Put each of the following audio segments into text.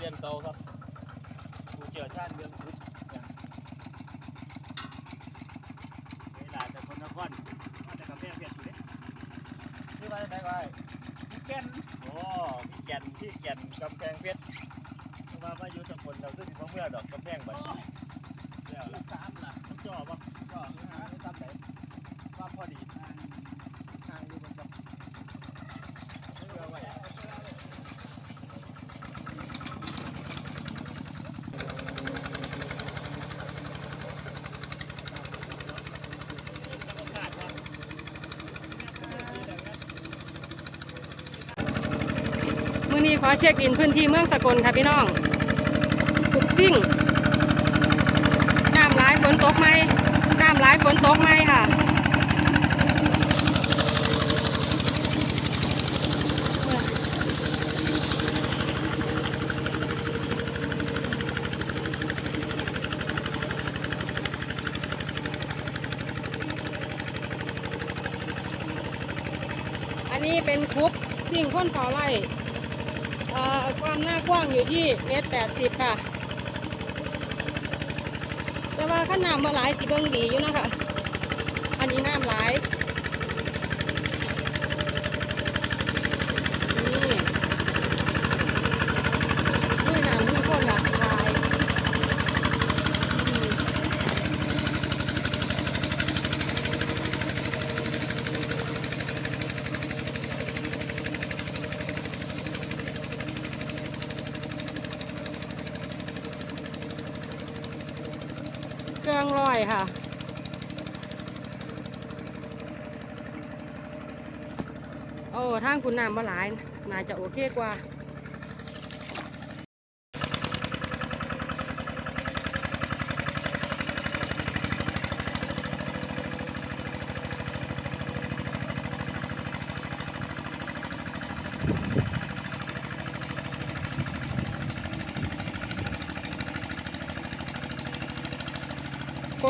เซียนเก่าครับผู้เชี่ยวชาญเรื่องคุดเนี่ยเวลาแต่คนนครมาแต่กาแฟเพียรอยู่เด้นี่มาจากไหนก็ไอ้พี่แก่นโอ้พี่แก่นพี่แก่นกำแพงเพชรมามาอยู่สกลเราขึ้นมาเมื่อดอกกำแพงบัดนี้แล้ว ลู ล่ะ กสามล่ะ มันจ่อปะ ก็หาไม่ตั้งไหนว่าพอดีทางทางอยู่บนกับเรือไว้ มื้อนี้ ขอเช็คอินพื้นที่เมืองสกลค่ะพี่น้องสุกซิ่งน้ำหลายฝนตกไหมน้ำหลายฝนตกไหมค่ะ อันนี้เป็นคุบสิ่งค้นเผาไร่เอ่อความหน้ากว้างอยู่ที่เมตร แปดสิบค่ะ แต่ว่าขั้นน้ำมาหลายสีเบิ้งดีอยู่นะคะอันนี้น้ำหลายนี่ด้วยน้ำมีคนหลากหลายอืมเครื่ องลอยค่ะ โอ้ทางคุณน้ำมาหลาย น่าจะโอเคกว่า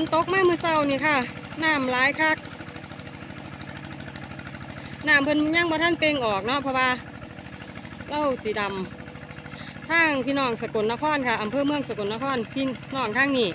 นตกมาเมื่อเช้านี่ค่ะน้ำหลายคักน้ำเพิ่นยังบ่ทันเปล่งออกเนาะเพราะว่าเล่าสีดำทางพี่น้องสกลนครค่ะอำเภอเมืองสกลนครพี่น้องทางนี้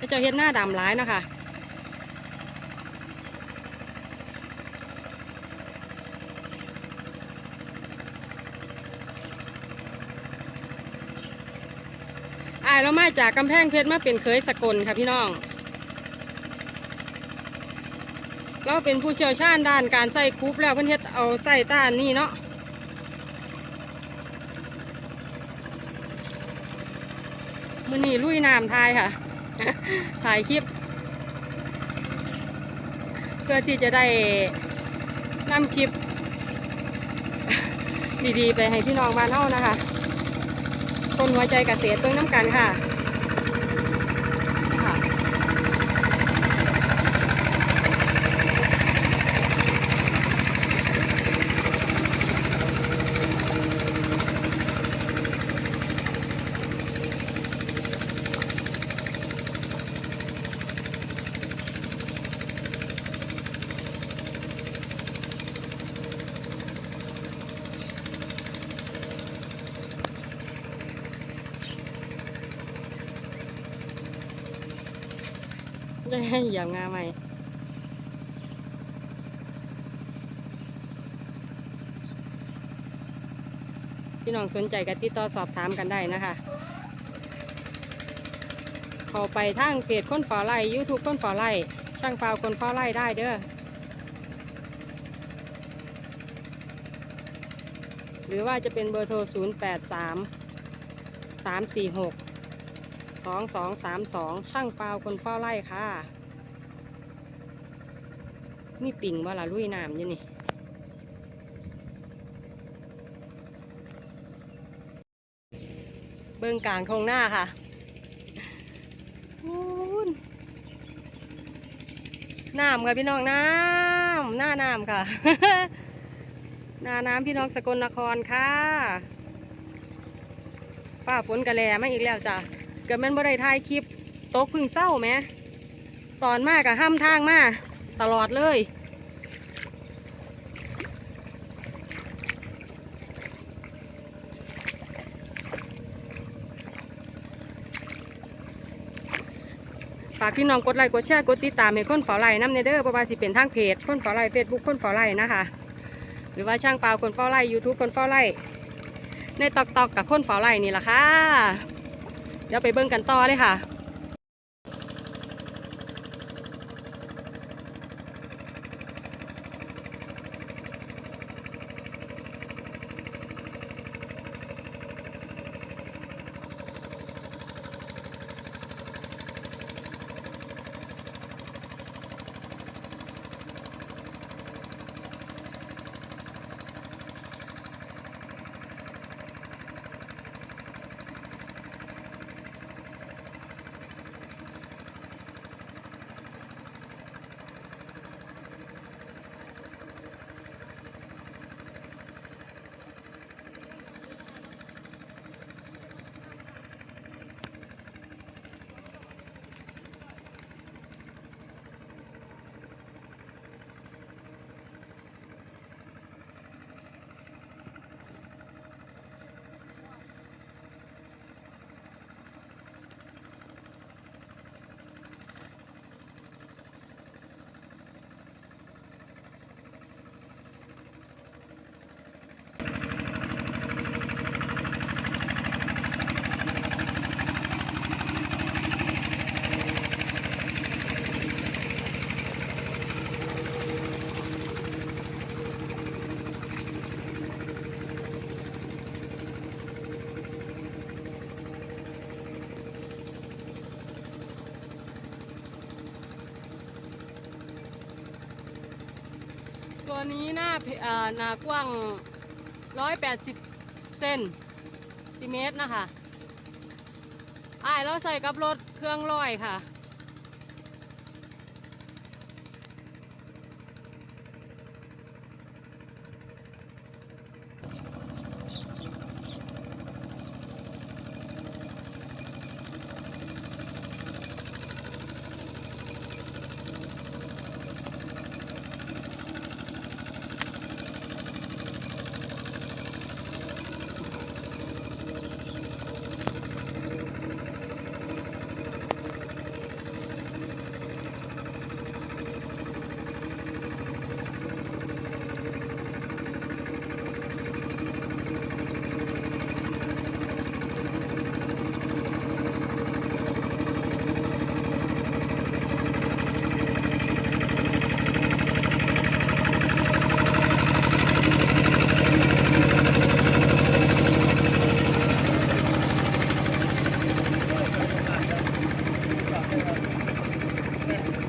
ก็จะเฮ็ดหน้าดำหลายนะคะอายเรามาจากกำแพงเพชรมาเป็นเคยสกลค่ะพี่น้อง เราเป็นผู้เชี่ยวชาญด้านการใส่คูปแล้วเพิ่อนเฮ็ดเอาใส่ต้านนี่เนาะมื้อนี้ลุยน้ำทายค่ะ ถ่ายคลิป เพื่อที่จะได้นำคลิป ดีๆ ไปให้พี่น้องบ้านเฮานะคะคนหัวใจเกษตรเบิ่งน้ำกันค่ะ ได้ให้เหยียบงาใหม่พี่น้องสนใจก็ติดต่อสอบถามกันได้นะคะเข้าไปทางเพจคนฝอไล่ยูทูบคนฝอไล่ช่างเปล่าคนฝอไล่ได้เด้อหรือว่าจะเป็นเบอร์โทร 0 8 3 3 4 6 สองสองสามสองช่างเปล่าคนเฝ้าไร่ค่ะ มีปิ่งว่าละลุยน้ำอยู่นี่เบื้องกลางทงหน้าค่ะน้ำค่ะพี่น้องน้ำหน้าน้ำค่ะ หน้าน้ำพี่น้องสกลนครค่ะฝ้าฝนกระแลมาอีกแล้วจ้ะ ก็แม่นบ่ได้ถ่ายคลิปตกพึ่งเศร้าไหมตอนมากกับห้ามทางมากตลอดเลยฝากพี่น้องกดไลค์กดแชร์กดติดตามให้คนเฝ้าไร่น้ำเนเดอร์ประมาณสิเป็นทางเพจคนเฝ้าไร่เฟซบุ๊กคนเฝ้าไร่นะคะ หรือว่าช่างเปล่าคนเฝ้าไร่ยูทูบคนเฝ้าไร่ในตอกตอกกับคนเฝ้าไร่นี่แหละค่ะ เดี๋ยวไปเบิ่งกันต่อเลยค่ะ ตัวนี้หน้าเพอ่าหน้ากว้าง 180 เซนติเมตรนะคะอ้ายเราใส่กับรถเครื่องร้อยค่ะ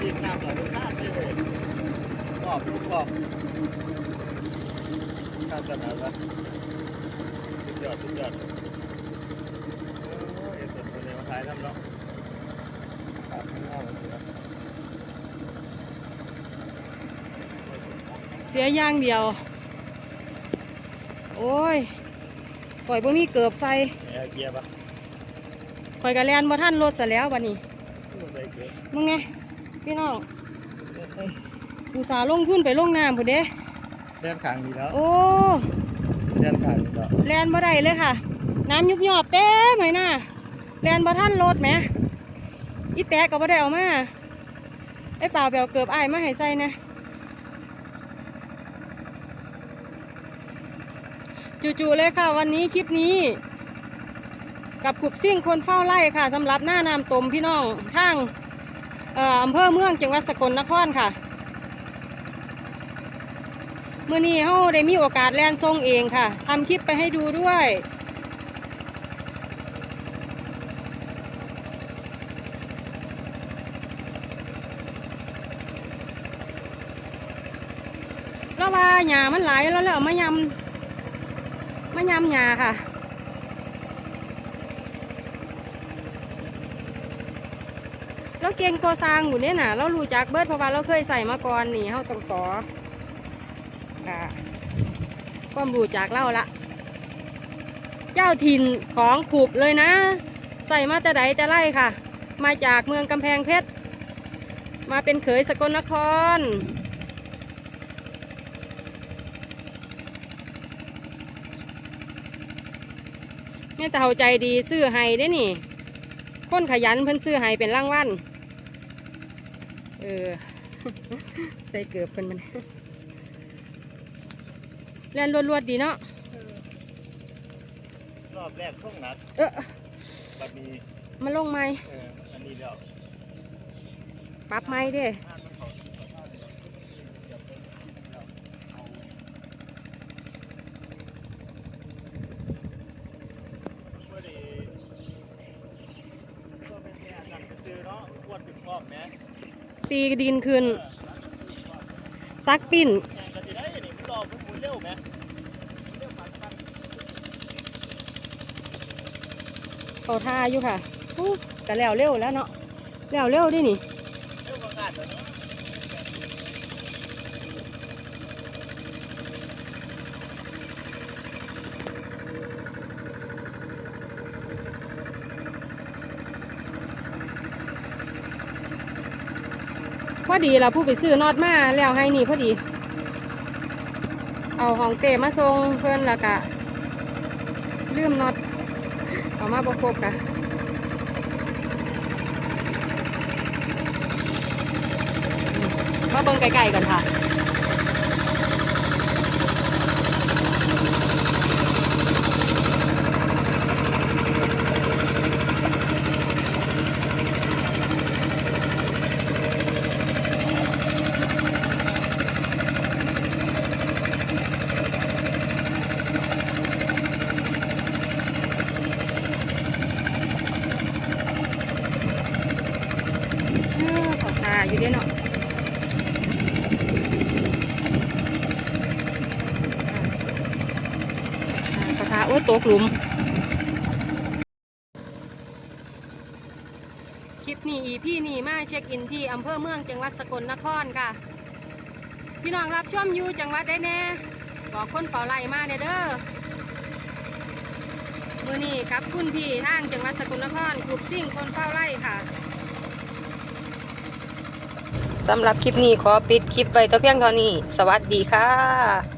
กินน้ำหลายรสชาติเลยกรอบลูกกรอบข้าวจะหนาวละสุดยอดสุดยอดโอ้ยส่วนคนในมาขายน้ำเนาะขาดข้างนอกมันเสีย เสียอย่างเดียว โอ้ยปล่อยบ่มีเกือบใส่แอร์เกียร์ปะข่อยกะแลนบ่ทันรถซะแล้วบัดนี้ใส่เกียร์มึงไงพี่น้องอุตส่าห์ลงทุนไปลงน้ำพุ่นเด้เดินขางดีแล้วโอ้เดินขางดีแล้วแลนบ่ได้เลยค่ะ น้ำยุบยอบเต็มไหมน่ะแลนบ่ทันรถแหมอีแตกก็บ่ได้เอามาไอ้เปล่าแปลวเกือบอ้ายมาให้ใส่นะ จู่ๆเลยค่ะ วันนี้คลิปนี้ กับขุบซิ่งคนเฝ้าไร่ค่ะสำหรับหน้าน้ำตมพี่น้องทางอำเภอเมืองจังหวัดสกลนครค่ะเมื่อนี้เฮาได้มีโอกาสแลนทรงเองค่ะทำคลิปไปให้ดูด้วยแล้วว่าหญ้ามันหลายแล้วแล้วเอามายำ มายำหญ้าค่ะ เราเก่งก่อสร้างอยู่เนี่ยน่ะเรารู้จักเบิดเพราะว่าเราเคยใส่มาก่อนนี่เขาต้องต่อกะความรู้จากเล่าละ เจ้าถิ่นของขูบเลยนะ ใส่มาแต่ใดแต่ไรค่ะ มาจากเมืองกำแพงเพชร มาเป็นเขยสกลนคร แม่แต่เฮาใจดีซื้อให้ได้นี่ คนขยันเพิ่นซื้อให้เป็นรางวัลอใส่เกือบเป็นมันแล่นรวดๆดีเนาะรอบแรกช่วงหนักเออบัดนี้มาลงไหมเอออันนี้เดี๋ยวปรับไหมเด้ อ่านมันเขาที่เขาท่าเลยเดี๋ยวเป็นเดี๋ยวเอาเมื่อดีก็เป็นแค่หนักซื้ วดขึ้นพร้อมแหมตีดินขึ้น ซักปิ้นแข่งกันที่ได้นี่มันรอมันหมุนเร็วไหมเร็วปันปันเขาท่าอยู่ค่ะอู้แต่แล้วเร็วแล้วเนาะแล้วเร็วดินี่ เร็วกว่าขาดเลยเน ดีเราผู้ไปซื้อนอดมาแล้วให้นี่พอดี เอาของเตมาทรงเพื่อนละกะลืมนอดเอามาบกครบกะมาเบิ่งไกลๆกันค่ะ เออ อยู่ด้เนาะอ่าเขาโอ้ยตกหลุม คลิปนี้อีพี่นี่มาเช็คอินที่อำเภอเมืองจังหวัดสกลนครค่ะ พี่น้องรับชมอยู่จังหวัดได้แน่บอกคนเป่าไล่มาเนี่ยเด้อมือนี้กับคุณพี่ทางจังหวัดสกลนครกลุ่มซิ่งคนเฝ้าไร่ค่ะ สำหรับคลิปนี้ขอปิดคลิปไว้แต่เพียงเท่านี้ สวัสดีค่ะ